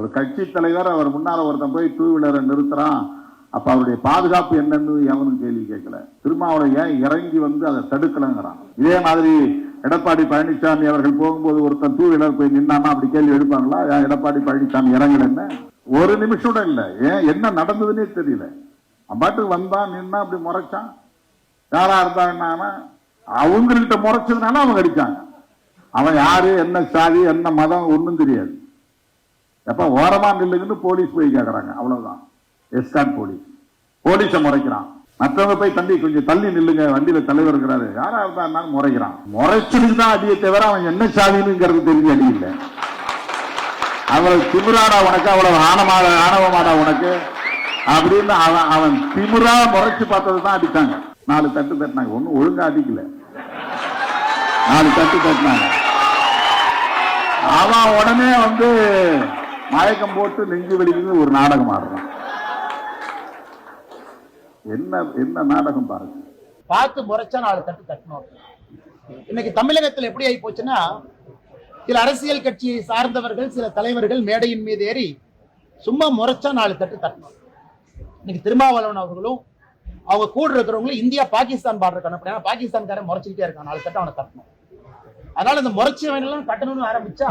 ஒரு கட்சி தலைவர் அவர் முன்னால் ஒருத்தன் போய் டூ வீலரை நிறுத்துறான். அப்போ அவருடைய பாதுகாப்பு என்னன்னு எவனும் கேள்வி கேட்கல. திருமாவளவன் ஏன் இறங்கி வந்து அதை தடுக்கலங்கிறான்? இதே மாதிரி எடப்பாடி பழனிசாமி அவர்கள் போகும்போது ஒருத்தன் டூ வீலர் போய் நின்னான்னா அப்படி கேள்வி எடுப்பாங்களா ஏன் எடப்பாடி பழனிசாமி இறங்கலன்னு? ஒரு நிமிஷம் கூட ஏன்? என்ன நடந்ததுன்னே தெரியல. அவன் பாட்டுக்கு வந்தான் நின்னா அப்படி முறைச்சான். யாரா இருந்தாங்கன்னா அவங்கள்ட்ட முறைச்சதுனால அவங்க அடிச்சாங்க. அவன் யாரு என்ன சாதி என்ன மதம் ஒன்றும் தெரியாது. எப்ப ஓரமா நில்லுங்கன்னு போலீஸ் போய் கேக்குறாங்க. அவ்வளவுதான். எஸ்கான் போலீஸ். போலீஸை முறைக்கிறான். மற்றவங்க போய் தம்பி கொஞ்சம் தள்ளி நில்லுங்க. வண்டியில தலைவர் இருக்கிறாரு. யாரா இருந்தாலும் முறைக்கிறான். முறைச்சிட்டு தான் அடியை தவிர அவன் என்ன சாதினுங்கிறது தெரிஞ்சு அடி இல்லை. அவ்வளவு திமுறாடா உனக்கு அவ்வளவு ஆணமாட ஆணவமாடா உனக்கு. அப்படின்னு அவன் அவன் திமுறா முறைச்சு பார்த்தது தான் அடித்தாங்க நாலு தட்டு தட்டினாங்க. ஒன்னும் ஒழுங்கா அடிக்கல. நாலு தட்டு தட்டினாங்க. அவன் உடனே வந்து மயக்கம் போட்டு நெஞ்சு வலிக்குது ஒரு நாடகம் ஆடுறான் என்ன என்ன நாடகம் பாருங்க. பார்த்து முறைச்சா நாலு தட்டு தட்டணும். இன்னைக்கு தமிழகத்தில் எப்படி ஆகி போச்சுன்னா சில அரசியல் கட்சியை சார்ந்தவர்கள் சில தலைவர்கள் மேடையின் மீது ஏறி சும்மா முறைச்சா நாலு தட்டு தட்டணும். இன்னைக்கு திருமாவளவன் அவர்களும் அவங்க கூட இருக்கிறவங்களும் இந்தியா பாகிஸ்தான் பாடுற கணக்கு பாகிஸ்தான்காரன் முறைச்சிக்கிட்டே இருக்கான். நாலு தட்டு அவனை தட்டணும். அதனால இந்த முறைச்சவன் எல்லாம் தட்டணும்னு ஆரம்பிச்சா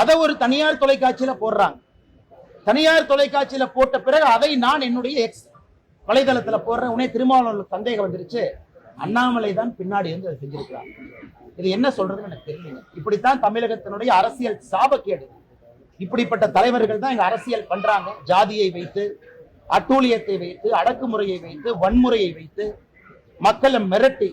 அதை ஒரு தனியார் தொலைக்காட்சியில போடுறாங்க. தனியார் தொலைக்காட்சியில போட்ட பிறகு அதை நான் என்னுடைய எக்ஸ் வலைதளத்துல போடுறேன். உடனே திருமாவளவர்களுக்கு சந்தேகம் வந்துருச்சு. அண்ணாமலை தான் பின்னாடி வந்து அதை செஞ்சிருக்கிறார் இது என்ன சொல்றதுன்னு எனக்கு தெரியல இப்படித்தான் தமிழகத்தினுடைய அரசியல் சாபக்கேடு இப்படிப்பட்ட தலைவர்கள் தான் இங்க அரசியல் பண்றாங்க. ஜாதியை வைத்து அட்டூழியத்தை வைத்து அடக்குமுறையை வைத்து வன்முறையை வைத்து மக்களை மிரட்டி